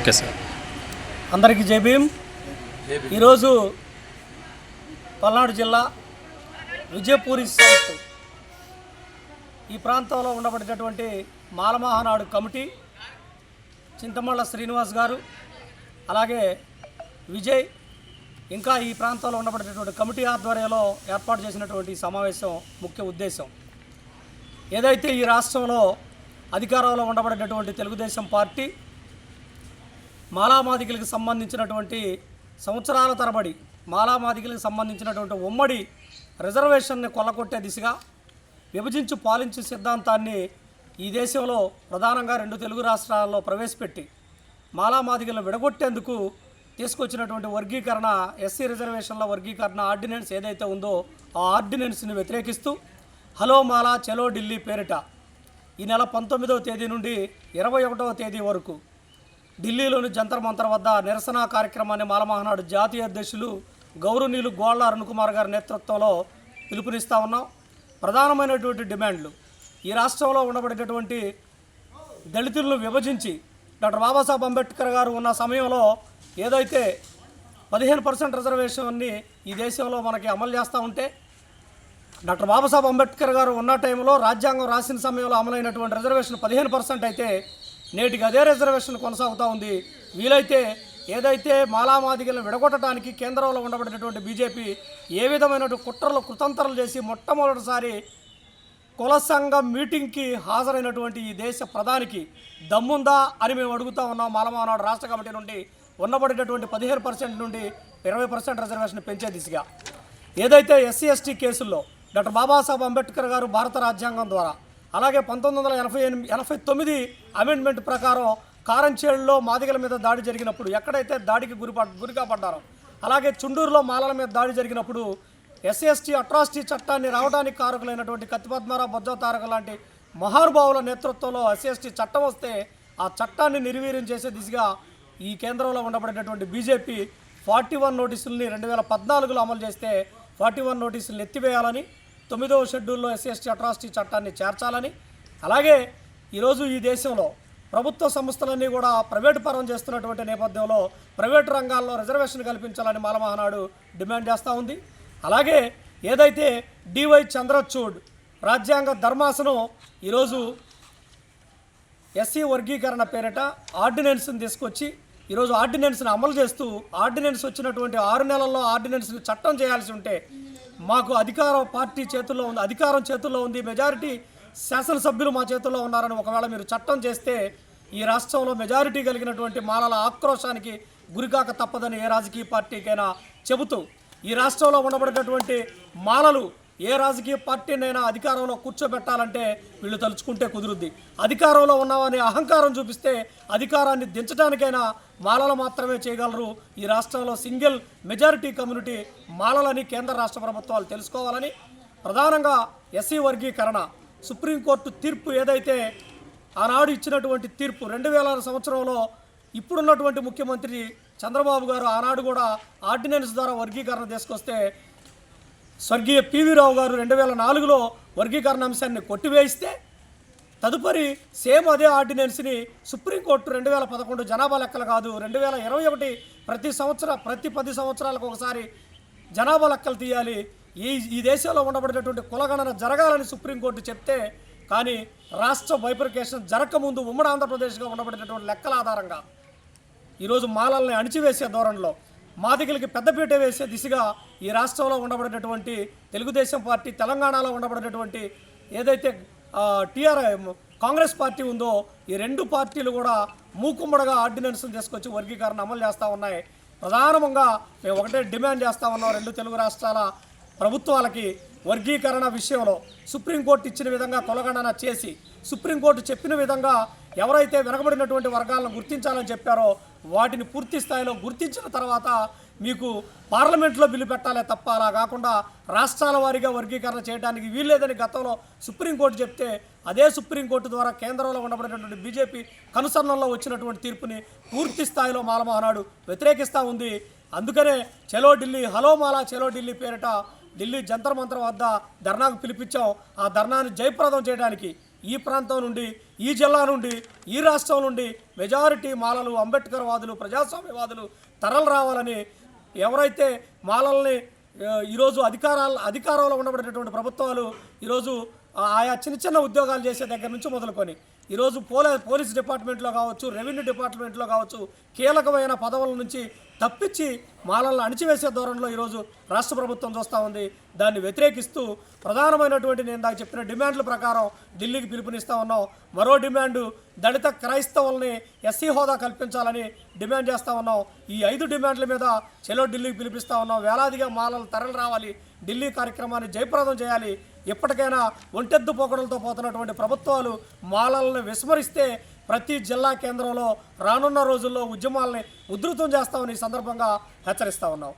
Okay sir అందరికీ జై భీమ్. ఈరోజు పల్నాడు జిల్లా విజయపూరి సౌత్ ఈ ప్రాంతంలో ఉండబడినటువంటి మాలమహానాడు కమిటీ చింతమళ్ళ శ్రీనివాస్ గారు అలాగే విజయ్ ఇంకా ఈ ప్రాంతంలో ఉండబడినటువంటి కమిటీ ఆధ్వర్యంలో ఏర్పాటు చేసినటువంటి సమావేశం ముఖ్య ఉద్దేశం. ఏదైతే ఈ రాష్ట్రంలో అధికారంలో ఉండబడినటువంటి తెలుగుదేశం పార్టీ మాలామాదికలకు సంబంధించినటువంటి సంవత్సరాల తరబడి మాలామాదికలకు సంబంధించినటువంటి ఉమ్మడి రిజర్వేషన్ని కొల్లగొట్టే దిశగా విభజించి పాలించే సిద్ధాంతాన్ని ఈ దేశంలో ప్రధానంగా రెండు తెలుగు రాష్ట్రాల్లో ప్రవేశపెట్టి మాలామాదికలను విడగొట్టేందుకు తీసుకొచ్చినటువంటి వర్గీకరణ ఎస్సీ రిజర్వేషన్ల వర్గీకరణ ఆర్డినెన్స్ ఏదైతే ఉందో ఆ ఆర్డినెన్స్ని వ్యతిరేకిస్తూ హలో మాలా చలో ఢిల్లీ పేరిట ఈ నెల పంతొమ్మిదవ తేదీ నుండి ఇరవై ఒకటవ తేదీ వరకు ఢిల్లీలోని జంతర్ మంతర్ వద్ద నిరసన కార్యక్రమాన్ని మాలమహనాడు జాతీయ అధ్యక్షులు గౌరవనీయులు గోళ్ళ అరుణ్ కుమార్ గారి నేతృత్వంలో పిలుపునిస్తూ ఉన్నాం. ప్రధానమైనటువంటి డిమాండ్లు. ఈ రాష్ట్రంలో ఉండబడేటటువంటి దళితులను విభజించి డాక్టర్ బాబాసాహెబ్ అంబేద్కర్ గారు ఉన్న సమయంలో ఏదైతే పదిహేను పర్సెంట్ రిజర్వేషన్ని ఈ దేశంలో మనకి అమలు చేస్తూ ఉంటే డాక్టర్ బాబాసాహెబ్ అంబేద్కర్ గారు ఉన్న టైంలో రాజ్యాంగం రాసిన సమయంలో అమలైనటువంటి రిజర్వేషన్ పదిహేను పర్సెంట్ అయితే నేటికి అదే రిజర్వేషన్ కొనసాగుతూ ఉంది. వీలైతే ఏదైతే మాలామాదిగలను విడగొట్టడానికి కేంద్రంలో ఉండబడినటువంటి బీజేపీ ఏ విధమైనటువంటి కుట్రలు కుతంత్రాలు చేసి మొట్టమొదటిసారి కుల సంఘం మీటింగ్కి హాజరైనటువంటి ఈ దేశ ప్రధానికి దమ్ముందా అని మేము అడుగుతా ఉన్నాం. మాలమానాడు రాష్ట్ర కమిటీ నుండి ఉన్నబడినటువంటి పదిహేను పర్సెంట్ నుండి ఇరవై పర్సెంట్ రిజర్వేషన్ పెంచే దిశగా. ఏదైతే ఎస్సీ ఎస్టీ కేసుల్లో డాక్టర్ బాబాసాహెబ్ అంబేద్కర్ గారు భారత రాజ్యాంగం ద్వారా అలాగే పంతొమ్మిది వందల ఎనభై ఎనిమిది ఎనభై తొమ్మిది అమెండ్మెంట్ ప్రకారం కారంచేడులో మాదిగల మీద దాడి జరిగినప్పుడు ఎక్కడైతే దాడికి గురి గురిగా పడ్డారో అలాగే చుండూరులో మాలల మీద దాడి జరిగినప్పుడు ఎస్సీఎస్టీ అట్రాసిటీ చట్టాన్ని రావడానికి కారకులైనటువంటి కత్తిపద్మారావు బొజ్జ తారక లాంటి మహానుభావుల నేతృత్వంలో ఎస్సీఎస్టీ చట్టం వస్తే ఆ చట్టాన్ని నిర్వీర్యం చేసే దిశగా ఈ కేంద్రంలో ఉండబడినటువంటి బీజేపీ ఫార్టీ వన్ నోటీసుల్ని రెండు వేల పద్నాలుగులో అమలు చేస్తే ఫార్టీ వన్ నోటీసులు ఎత్తివేయాలని తొమ్మిదవ షెడ్యూల్లో ఎస్సీ ఎస్టీ అట్రాసిటీ చట్టాన్ని చేర్చాలని అలాగే ఈరోజు ఈ దేశంలో ప్రభుత్వ సంస్థలన్నీ కూడా ప్రైవేటు పరం చేస్తున్నటువంటి నేపథ్యంలో ప్రైవేటు రంగాల్లో రిజర్వేషన్ కల్పించాలని మాలమహనాడు డిమాండ్ చేస్తూ ఉంది. అలాగే ఏదైతే డివై చంద్రచూడ్ రాజ్యాంగ ధర్మాసనం ఈరోజు ఎస్సీ వర్గీకరణ పేరిట ఆర్డినెన్స్ని తీసుకొచ్చి ఈరోజు ఆర్డినెన్స్ని అమలు చేస్తూ ఆర్డినెన్స్ వచ్చినటువంటి ఆరు నెలల్లో ఆర్డినెన్స్ని చట్టం చేయాల్సి ఉంటే మాకు అధికారం పార్టీ చేతుల్లో ఉంది అధికారం చేతుల్లో ఉంది మెజారిటీ శాసనసభ్యులు మా చేతుల్లో ఉన్నారని ఒకవేళ మీరు చట్టం చేస్తే ఈ రాష్ట్రంలో మెజారిటీ కలిగినటువంటి మాలల ఆక్రోశానికి గురికాక తప్పదని ఏ రాజకీయ పార్టీకైనా చెబుతూ ఈ రాష్ట్రంలో ఉండబడినటువంటి మాలలు ఏ రాజకీయ పార్టీనైనా అధికారంలో కూర్చోబెట్టాలంటే వీళ్ళు తలుచుకుంటే కుదురుద్ది. అధికారంలో ఉన్నామని అహంకారం చూపిస్తే అధికారాన్ని దించడానికైనా మాలలు మాత్రమే చేయగలరు. ఈ రాష్ట్రంలో సింగిల్ మెజారిటీ కమ్యూనిటీ మాలలని కేంద్ర రాష్ట్ర ప్రభుత్వాలు తెలుసుకోవాలని ప్రధానంగా ఎస్సీ వర్గీకరణ సుప్రీంకోర్టు తీర్పు ఏదైతే ఆనాడు ఇచ్చినటువంటి తీర్పు రెండు వేల సంవత్సరంలో ఇప్పుడున్నటువంటి ముఖ్యమంత్రి చంద్రబాబు గారు ఆనాడు కూడా ఆర్డినెన్స్ ద్వారా వర్గీకరణ తీసుకొస్తే స్వర్గీయ పివి రావు గారు రెండు వేల నాలుగులో వర్గీకరణ అంశాన్ని కొట్టివేయిస్తే తదుపరి సేమ్ అదే ఆర్డినెన్స్ని సుప్రీంకోర్టు రెండు వేల పదకొండు జనాభా లెక్కలు కాదు రెండు వేల ఇరవై ఒకటి ప్రతి సంవత్సరం ప్రతి పది సంవత్సరాలకు ఒకసారి జనాభా లెక్కలు తీయాలి. ఈ ఈ దేశంలో ఉండబడినటువంటి కులగణన జరగాలని సుప్రీంకోర్టు చెప్తే కానీ రాష్ట్ర బైఫర్కేషన్ జరగకముందు ఉమ్మడి ఆంధ్రప్రదేశ్గా ఉండబడినటువంటి లెక్కల ఆధారంగా ఈరోజు మాలల్ని అణిచివేసే ధోరణిలో మాదిగలకి పెద్దపీట వేసే దిశగా ఈ రాష్ట్రంలో ఉండబడినటువంటి తెలుగుదేశం పార్టీ తెలంగాణలో ఉండబడినటువంటి ఏదైతే టీఆర్ కాంగ్రెస్ పార్టీ ఉందో ఈ రెండు పార్టీలు కూడా మూకుమ్మడగా ఆర్డినెన్స్ను తీసుకొచ్చి వర్గీకరణ అమలు చేస్తూ ఉన్నాయి. ప్రధానంగా మేము ఒకటే డిమాండ్ చేస్తూ ఉన్నాం రెండు తెలుగు రాష్ట్రాల ప్రభుత్వాలకి వర్గీకరణ విషయంలో. సుప్రీంకోర్టు ఇచ్చిన విధంగా కొలగణన చేసి సుప్రీంకోర్టు చెప్పిన విధంగా ఎవరైతే వెనకబడినటువంటి వర్గాలను గుర్తించాలని చెప్పారో వాటిని పూర్తి స్థాయిలో గుర్తించిన తర్వాత మీకు పార్లమెంట్లో బిల్లు పెట్టాలే తప్ప అలా కాకుండా రాష్ట్రాల వారీగా వర్గీకరణ చేయడానికి వీల్లేదని గతంలో సుప్రీంకోర్టు చెప్తే అదే సుప్రీంకోర్టు ద్వారా కేంద్రంలో ఉండబడినటువంటి బీజేపీ కనుసరణలో వచ్చినటువంటి తీర్పుని పూర్తి స్థాయిలో మాలమహనాడు వ్యతిరేకిస్తూ ఉంది. అందుకనే చలో ఢిల్లీ హలో మాలా చలో ఢిల్లీ పేరిట ఢిల్లీ జంతర్ మంతర్ వద్ద ధర్నాకు పిలిపించాం. ఆ ధర్నాను జయప్రదం చేయడానికి ఈ ప్రాంతం నుండి ఈ జిల్లా నుండి ఈ రాష్ట్రం నుండి మెజారిటీ మాలలు అంబేద్కర్ వాదులు ప్రజాస్వామ్యవాదులు తరలు రావాలని ఎవరైతే మాలల్ని ఈరోజు అధికారాలు అధికారంలో ఉండబడేటటువంటి ప్రభుత్వాలు ఈరోజు ఆయా చిన్న చిన్న ఉద్యోగాలు చేసే దగ్గర నుంచి మొదలుకొని ఈరోజు పోలీ పోలీస్ డిపార్ట్మెంట్లో కావచ్చు రెవెన్యూ డిపార్ట్మెంట్లో కావచ్చు కీలకమైన పదవుల నుంచి తప్పించి మాలలను అణిచివేసే ధోరణిలో ఈరోజు రాష్ట్ర ప్రభుత్వం చూస్తూ ఉంది. దాన్ని వ్యతిరేకిస్తూ ప్రధానమైనటువంటి నేను దాకా చెప్పిన డిమాండ్ల ప్రకారం ఢిల్లీకి పిలుపునిస్తా ఉన్నాం. మరో డిమాండు దళిత క్రైస్తవుల్ని ఎస్సీ హోదా కల్పించాలని డిమాండ్ చేస్తా ఉన్నాం. ఈ ఐదు డిమాండ్ల మీద చెలో ఢిల్లీకి పిలిపిస్తా ఉన్నాం. వేలాదిగా మాలలు తరలి రావాలి. ఢిల్లీ కార్యక్రమాన్ని జయప్రదం చేయాలి. ఇప్పటికైనా ఒంటెద్దు పోకడలతో పోతున్నటువంటి ప్రభుత్వాలు మాలలను విస్మరిస్తే ప్రతి జిల్లా కేంద్రంలో రానున్న రోజుల్లో ఉద్యమాల్ని ఉధృతం చేస్తామని ఈ సందర్భంగా హెచ్చరిస్తా ఉన్నాం.